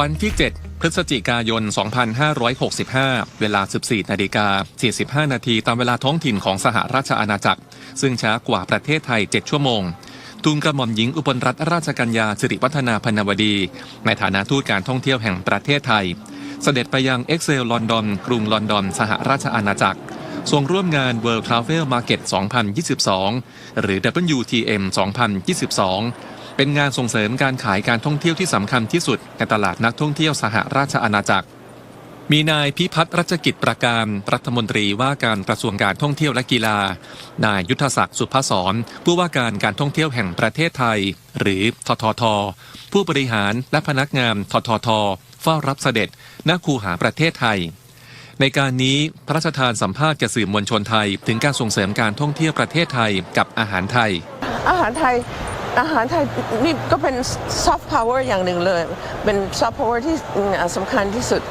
วันที่ 7 พฤศจิกายน 2565 เวลา 14 นาฬิกา 45 นาทีตามเวลาท้องถิ่นของสหราชอาณาจักร ซึ่งช้ากว่าประเทศไทย 7 ชั่วโมงทูลกระหม่อมหญิงอุบลรัตนราชกัญญาสิริวัฒนาพนวดี ในฐานะทูตการท่องเที่ยวแห่งประเทศไทย เสด็จไปยังเอ็กเซลลอนดอน กรุงลอนดอน สหราชอาณาจักรทรงร่วมงาน World Travel Market 2022 หรือ WTM 2022 เป็นงานส่งเสริมการขายการท่องเที่ยวที่สำคัญที่สุดในตลาดนักท่องเที่ยวสหราชอาณาจักร มีนายพิพัฒน์รัชกิจประการรัฐมนตรีว่าการกระทรวงการท่องเที่ยวและกีฬา นายยุทธศักดิ์สุภศรผู้ว่าการการท่องเที่ยวแห่งประเทศไทย หรือททท ผู้บริหารและพนักงานทททเฝ้ารับเสด็จณคูหาประเทศไทยในการนี้พระราชทานสัมภาษณ์แก่สื่อมวลชนไทย ถึงการส่งเสริมการท่องเที่ยวประเทศไทยกับอาหารไทย อาหารไทย อาหารไทยนี่ก็เป็นซอฟต์พาวเวอร์อย่างหนึ่งเลย เป็นซอฟต์พาวเวอร์ที่สำคัญที่สุด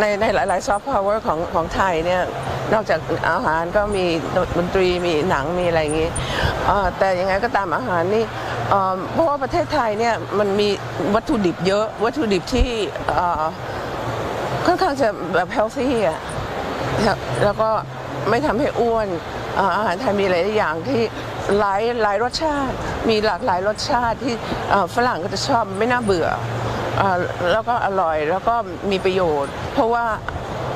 ในในหลายๆซอฟต์พาวเวอร์ของของไทยเนี่ยนอกจากอาหารก็มีดนตรีมีหนังมีอะไรอย่างนี้ แต่ยังไงก็ตามอาหารนี่เพราะว่าประเทศไทยเนี่ยมันมีวัตถุดิบเยอะวัตถุดิบที่ค่อนข้างจะแบบเฮลซี่อะแล้วก็ไม่ทำให้อ้วน อาหารไทยมีหลายอย่างที่หลายหลายรสชาติ มีหลากหลายรสชาติที่ฝรั่งก็จะชอบไม่น่าเบื่ออแล้วก็อร่อยแล้วก็มีประโยชน์ เพราะว่า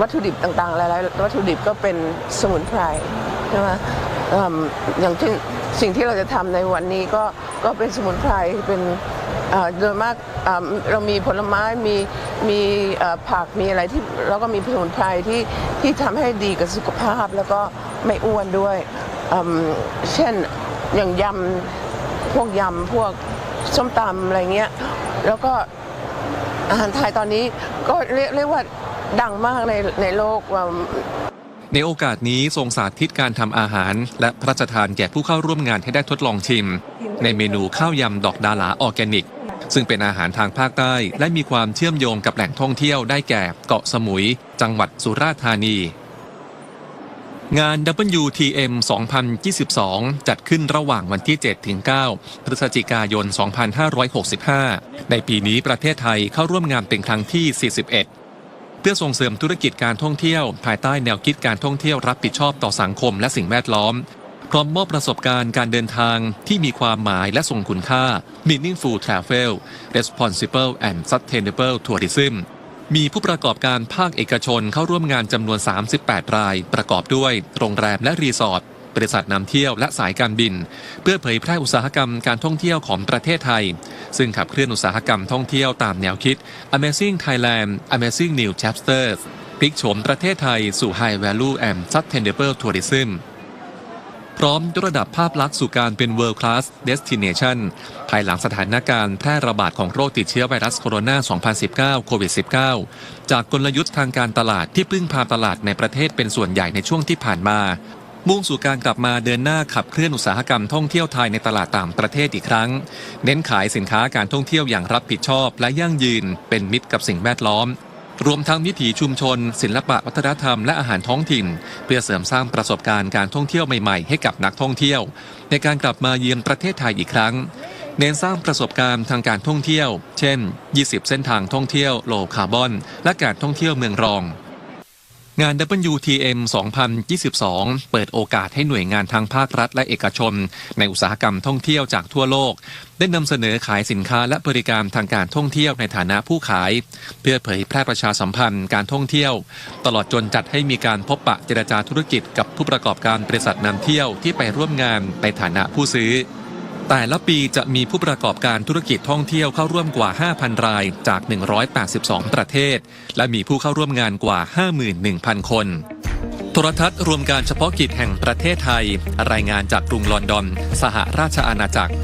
วัตถุดิบต่างๆหลายๆวัตถุดิบก็เป็นสมุนไพรใช่ไหมอย่างที่สิ่งที่เราจะทำในวันนี้ก็ก็เป็นสมุนไพรเป็น โดยมากเรามีผลไม้มีมีผักมีอะไรที่แล้วก็มีสมุนไพรที่ที่ทำให้ดีกับสุขภาพแล้วก็ไม่อ้วนด้วย เช่นอย่างยำพวกยำพวกส้มตำอะไรเงี้ยแล้วก็อาหารไทยตอนนี้ก็เรียกเรียกว่าดังมากในในโลกว่าในโอกาสนี้ทรงสาธิตการทำอาหาร และพระราชทานแก่ผู้เข้าร่วมงานให้ได้ทดลองชิม ในเมนูข้าวยำดอกดาลาออร์แกนิก ซึ่งเป็นอาหารทางภาคใต้ และมีความเชื่อมโยงกับแหล่งท่องเที่ยวได้แก่เกาะสมุย จังหวัดสุราษฎร์ธานี งาน WTM 2022 จัดขึ้นระหว่างวันที่ 7 ถึง 9 พฤศจิกายน 2565 ในปีนี้ประเทศไทยเข้าร่วมงานเป็นครั้งที่ 41เพื่อส่งเสริมธุรกิจการท่องเที่ยว ภายใต้แนวคิดการท่องเที่ยวรับผิดชอบต่อสังคมและสิ่งแวดล้อม พร้อมมอบประสบการณ์การเดินทางที่มีความหมายและทรงคุณค่า Meaningful Travel Responsible and Sustainable Tourism มีผู้ประกอบการภาคเอกชนเข้าร่วมงานจำนวน 38 ราย ประกอบด้วย โรงแรมและรีสอร์ทบริษัทนำเที่ยวและสายการบิน เพื่อเผยแพร่อุตสาหกรรมการท่องเที่ยวของประเทศไทย ซึ่งขับเคลื่อนอุตสาหกรรมท่องเที่ยวตามแนวคิด Amazing Thailand Amazing New Chapters พลิกโฉมประเทศไทยสู่ High Value and Sustainable Tourism พร้อมยกระดับภาพลักษณ์สู่การเป็น World Class Destination ภายหลังสถานการณ์แพร่ระบาดของโรคติดเชื้อไวรัสโคโรนา 2019 โควิด -19 จากกลยุทธ์ทางการตลาดที่พึ่งพาตลาดในประเทศเป็นส่วนใหญ่ในช่วงที่ผ่านมา มุ่งสู่การกลับมาเดินหน้าขับเคลื่อนอุตสาหกรรมท่องเที่ยวไทยในตลาดต่างประเทศอีกครั้ง เน้นขายสินค้าการท่องเที่ยวอย่างรับผิดชอบและยั่งยืน เป็นมิตรกับสิ่งแวดล้อม รวมทั้งวิถีชุมชน ศิลปะวัฒนธรรมและอาหารท้องถิ่น เพื่อเสริมสร้างประสบการณ์การท่องเที่ยวใหม่ๆ ให้กับนักท่องเที่ยว ในการกลับมาเยือนประเทศไทยอีกครั้ง เน้นสร้างประสบการณ์ทางการท่องเที่ยว เช่น 20 เส้นทางท่องเที่ยวโลคาร์บอน และการท่องเที่ยวเมืองรอง งาน WTM 2022 เปิดโอกาสให้หน่วยงานทางภาครัฐและเอกชน ในอุตสาหกรรมท่องเที่ยวจากทั่วโลก ได้นำเสนอขายสินค้าและบริการทางการท่องเที่ยวในฐานะผู้ขาย เพื่อเผยแพร่ประชาสัมพันธ์การท่องเที่ยว ตลอดจนจัดให้มีการพบปะเจรจาธุรกิจกับผู้ประกอบการบริษัทนำเที่ยวที่ไปร่วมงานในฐานะผู้ซื้อ แต่ละปีจะมีผู้ประกอบการธุรกิจท่องเที่ยวเข้าร่วมกว่า 5,000 รายจาก 182 ประเทศ และมีผู้เข้าร่วมงานกว่า 51,000 คน โทรทัศน์รวมการเฉพาะกิจแห่งประเทศไทย รายงานจากกรุงลอนดอน สหราชอาณาจักร